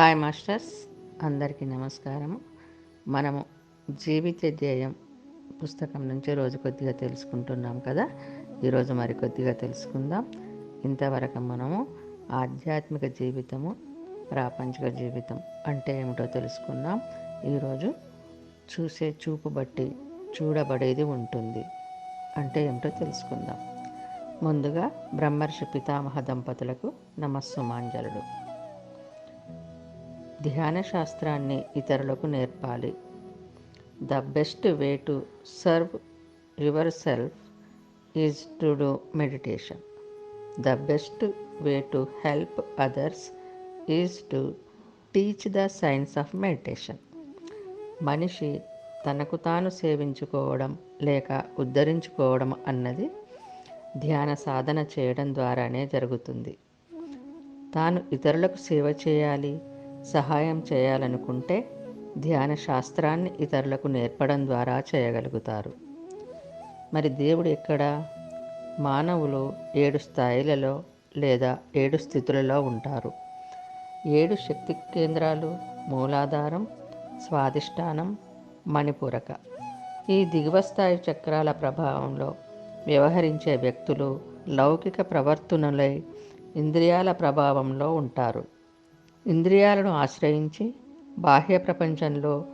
Hi masters అందరికీ నమస్కారము. మనము జీవిత ధ్యేయం పుస్తకం నుంచి రోజు కొద్దిగా తెలుసుకుంటున్నాం కదా? ఈరోజు మరి కొద్దిగా తెలుసుకుందాం. ఇంతవరకు మనము ఆధ్యాత్మిక జీవితము ప్రాపంచిక జీవితం అంటే ఏమిటో తెలుసుకుందాం. ఈరోజు చూసే చూపు బట్టి చూడబడేది ఉంటుంది అంటే ఏమిటో తెలుసుకుందాం. ముందుగా బ్రహ్మర్షి పితామహ దంపతులకు నమస్సుమాంజలుడు. ధ్యాన శాస్త్రాన్ని ఇతరులకు నేర్పాలి. The best way to serve yourself is to do meditation. The best way to help others is to teach the science of meditation. మనిషి తనకు తాను సేవించుకోవడం లేక ఉద్ధరించుకోవడం అన్నది ధ్యాన సాధన చేయడం ద్వారానే జరుగుతుంది. తాను ఇతరులకు సేవ చేయాలి సహాయం చేయాలనుకుంటే ధ్యాన శాస్త్రాన్ని ఇతరులకు నేర్పడం ద్వారా చేయగలుగుతారు. మరి దేవుడు ఎక్కడ? మానవులు ఏడు స్థాయిలలో లేదా ఏడు స్థితులలో ఉంటారు. ఏడు శక్తి కేంద్రాలు మూలాధారం స్వాదిష్టానం మణిపూరక. ఈ దిగువ స్థాయి చక్రాల ప్రభావంలో వ్యవహరించే వ్యక్తులు లౌకిక ప్రవర్తనలై ఇంద్రియాల ప్రభావంలో ఉంటారు. ఇంద్రియాలను ఆశ్రయించి బాహ్య ప్రపంచంలో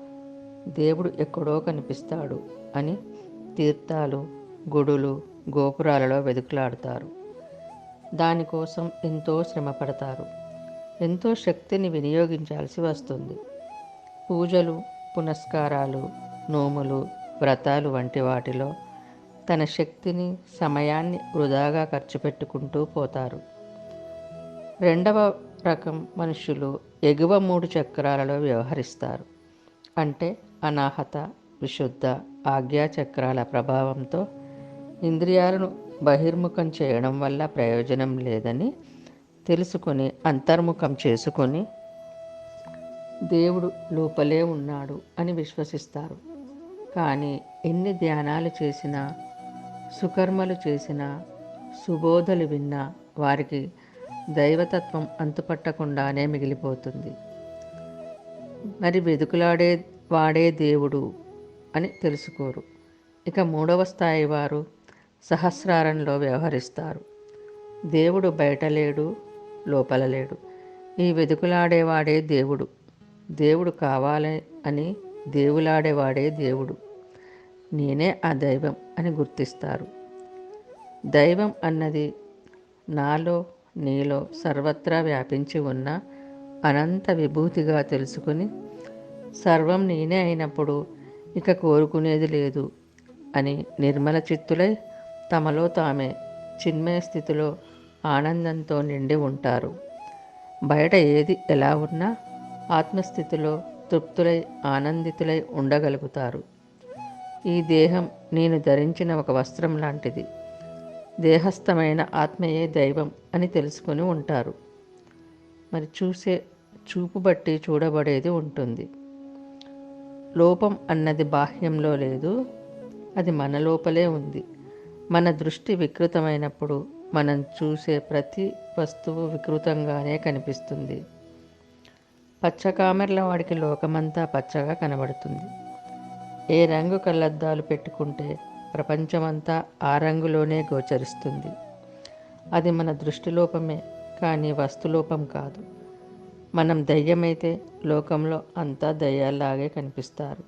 దేవుడు ఎక్కడో కనిపిస్తాడు అని తీర్థాలు గుడులు గోపురాలలో వెతుకులాడుతారు. దానికోసం ఎంతో శ్రమ పడతారు ఎంతో శక్తిని వినియోగించాల్సి వస్తుంది. పూజలు పునస్కారాలు నోములు వ్రతాలు వంటి వాటిలో తన శక్తిని సమయాన్ని వృధాగా ఖర్చు పెట్టుకుంటూ పోతారు. రెండవ రకం మనుషులు ఎగువ మూడు చక్రాలలో వ్యవహరిస్తారు. అంటే అనాహత విశుద్ధ ఆజ్ఞా చక్రాల ప్రభావంతో ఇంద్రియాలను బహిర్ముఖం చేయడం వల్ల ప్రయోజనం లేదని తెలుసుకొని అంతర్ముఖం చేసుకొని దేవుడు లోపలే ఉన్నాడు అని విశ్వసిస్తారు. కానీ ఎన్ని ధ్యానాలు చేసినా సుకర్మలు చేసినా సుబోధలు విన్నా వారికి దైవతత్వం అంతుపట్టకుండానే మిగిలిపోతుంది. మరి వెదుకులాడే వాడే దేవుడు అని తెలుసుకోరు. ఇక మూడవ స్థాయి వారు సహస్రారంలో వ్యవహరిస్తారు. దేవుడు బయట లేడు లోపల లేడు. ఈ వెతుకులాడేవాడే దేవుడు. దేవుడు కావాలి అని దేవులాడేవాడే దేవుడు. నేనే ఆ దైవం అని గుర్తిస్తారు. దైవం అన్నది నాలో నీలో సర్వత్రా వ్యాపించి ఉన్న అనంత విభూతిగా తెలుసుకుని సర్వం నేనే అయినప్పుడు ఇక కోరుకునేది లేదు అని నిర్మల చిత్తులై తమలో తామే చిన్మయ స్థితిలో ఆనందంతో నిండి ఉంటారు. బయట ఏది ఎలా ఉన్నా ఆత్మస్థితిలో తృప్తులై ఆనందితులై ఉండగలుగుతారు. ఈ దేహం నేను ధరించిన ఒక వస్త్రం లాంటిది. దేహస్థమైన ఆత్మయే దైవం అని తెలుసుకొని ఉంటారు. మరి చూసే చూపు బట్టి చూడబడేది ఉంటుంది. లోపం అన్నది బాహ్యంలో లేదు అది మన లోపలే ఉంది. మన దృష్టి వికృతమైనప్పుడు మనం చూసే ప్రతి వస్తువు వికృతంగానే కనిపిస్తుంది. పచ్చకామెర్ల వాడికి లోకమంతా పచ్చగా కనబడుతుంది. ఏ రంగు కళ్ళద్దాలు పెట్టుకుంటే ప్రపంచమంతా ఆ రంగులోనే గోచరిస్తుంది. అది మన దృష్టిలోపమే కానీ వస్తులోపం కాదు. మనం దయ్యమైతే లోకంలో అంతా దయ్యాల్లాగే కనిపిస్తారు.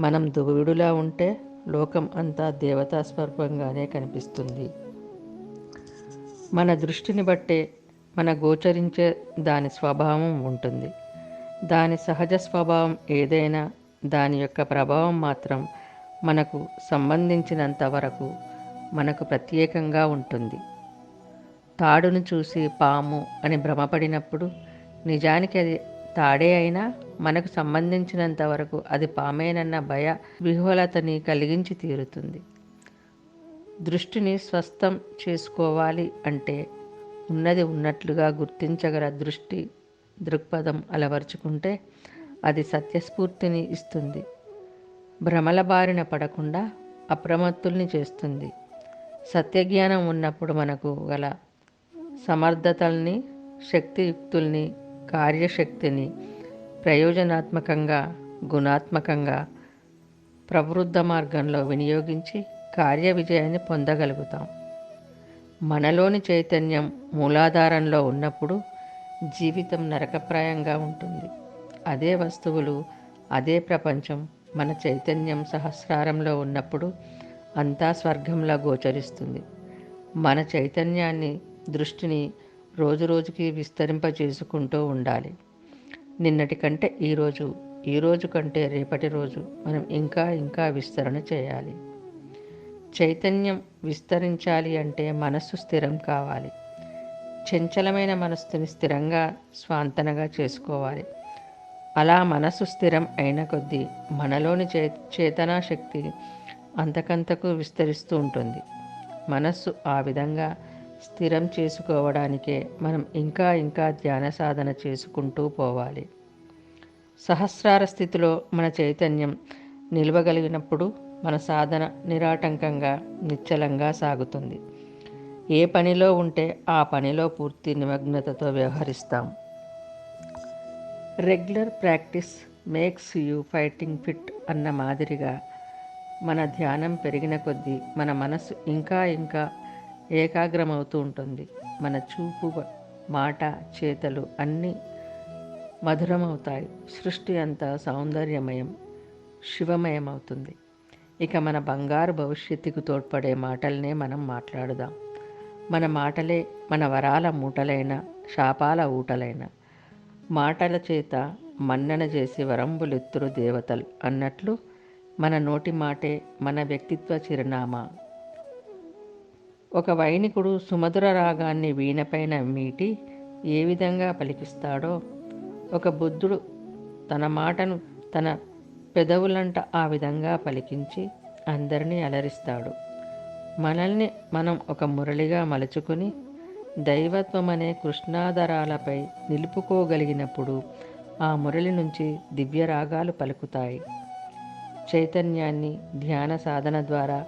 మనం దువుడులా ఉంటే లోకం అంతా దేవతా స్వరూపంగానే కనిపిస్తుంది. మన దృష్టిని బట్టే మన గోచరించే దాని స్వభావం ఉంటుంది. దాని సహజ స్వభావం ఏదైనా దాని యొక్క ప్రభావం మాత్రం మనకు సంబంధించినంత వరకు మనకు ప్రత్యేకంగా ఉంటుంది. తాడును చూసి పాము అని భ్రమపడినప్పుడు నిజానికి అది తాడే అయినా మనకు సంబంధించినంత వరకు అది పామేనన్న భయ విహ్వలతని కలిగించి తీరుతుంది. దృష్టిని స్వస్థం చేసుకోవాలి అంటే ఉన్నది ఉన్నట్లుగా గుర్తించగల దృష్టి దృక్పథం అలవర్చుకుంటే అది సత్యస్ఫూర్తిని ఇస్తుంది. భ్రమల బారిన పడకుండా అప్రమత్తుల్ని చేస్తుంది. సత్యజ్ఞానం ఉన్నప్పుడు మనకు గల సమర్థతల్ని శక్తియుక్తుల్ని కార్యశక్తిని ప్రయోజనాత్మకంగా గుణాత్మకంగా ప్రవృద్ధ మార్గంలో వినియోగించి కార్య విజయాన్ని పొందగలుగుతాం. మనలోని చైతన్యం మూలాధారంలో ఉన్నప్పుడు జీవితం నరకప్రాయంగా ఉంటుంది. అదే వస్తువులు అదే ప్రపంచం మన చైతన్యం సహస్రారంలో ఉన్నప్పుడు అంతా స్వర్గంలా గోచరిస్తుంది. మన చైతన్యాన్ని దృష్టిని రోజురోజుకి విస్తరింపజేసుకుంటూ ఉండాలి. నిన్నటి కంటే ఈరోజు ఈరోజు కంటే రేపటి రోజు మనం ఇంకా ఇంకా విస్తరణ చేయాలి. చైతన్యం విస్తరించాలి అంటే మనస్సు స్థిరం కావాలి. చంచలమైన మనస్సుని స్థిరంగా స్వాంతనగా చేసుకోవాలి. అలా మనసు స్థిరం అయిన కొద్దీ మనలోని చే చేతనా శక్తి అంతకంతకు విస్తరిస్తూ ఉంటుంది. మనస్సు ఆ విధంగా స్థిరం చేసుకోవడానికే మనం ఇంకా ఇంకా ధ్యాన సాధన చేసుకుంటూ పోవాలి. సహస్రార స్థితిలో మన చైతన్యం నిలవగలిగినప్పుడు మన సాధన నిరాటంకంగా నిశ్చలంగా సాగుతుంది. ఏ పనిలో ఉంటే ఆ పనిలో పూర్తి నిమగ్నతతో వ్యవహరిస్తాం. Regular practice makes you fighting fit అన్న మాదిరిగా మన ధ్యానం పెరిగిన కొద్దీ మన మనసు ఇంకా ఇంకా ఏకాగ్రమవుతూ ఉంటుంది. మన చూపు మాట చేతలు అన్నీ మధురమవుతాయి. సృష్టి అంతా సౌందర్యమయం శివమయం అవుతుంది ఇక మన బంగారు భవిష్యత్తుకు తోడ్పడే మాటలనే మనం మాట్లాడుదాం. మన మాటలే మన వరాల మూటలైన శాపాల ఊటలైన మాటల చేత మన్నన చేసి వరంబులెత్తురు దేవతలు అన్నట్లు మన నోటి మాటే మన వ్యక్తిత్వ చిరునామా. ఒక వైనికుడు సుమధుర రాగాన్ని వీణపైన మీటి ఏ విధంగా పలికిస్తాడో ఒక బుద్ధుడు తన మాటను తన పెదవులంట ఆ విధంగా పలికించి అందరినీ అలరిస్తాడు. మనల్ని మనం ఒక మురళిగా మలుచుకుని దైవత్వం అనే కృష్ణాధరాలపై నిలుపుకోగలిగినప్పుడు ఆ మురళి నుంచి దివ్య రాగాలు పలుకుతాయి. చైతన్యాన్ని ధ్యాన సాధన ద్వారా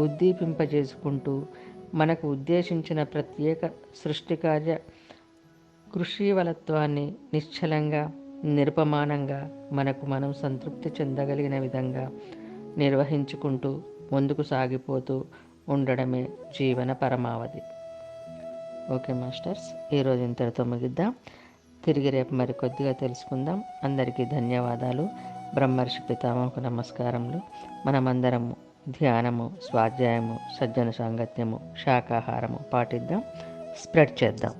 ఉద్దీపింపజేసుకుంటూ మనకు ఉద్దేశించిన ప్రత్యేక సృష్టికార్య కృషివలత్వాన్ని నిశ్చలంగా నిరుపమానంగా మనకు మనం సంతృప్తి చెందగలిగిన విధంగా నిర్వహించుకుంటూ ముందుకు సాగిపోతూ ఉండడమే జీవన పరమావధి. ఓకే మాస్టర్స్ ఈరోజు ఇంతటితో ముగిద్దాం. తిరిగి రేపు మరి కొద్దిగా తెలుసుకుందాం. అందరికీ ధన్యవాదాలు. బ్రహ్మర్షి పితామహకు నమస్కారములు. మనమందరము ధ్యానము స్వాధ్యాయము సజ్జన సాంగత్యము శాకాహారము పాటిద్దాం. స్ప్రెడ్ చేద్దాం.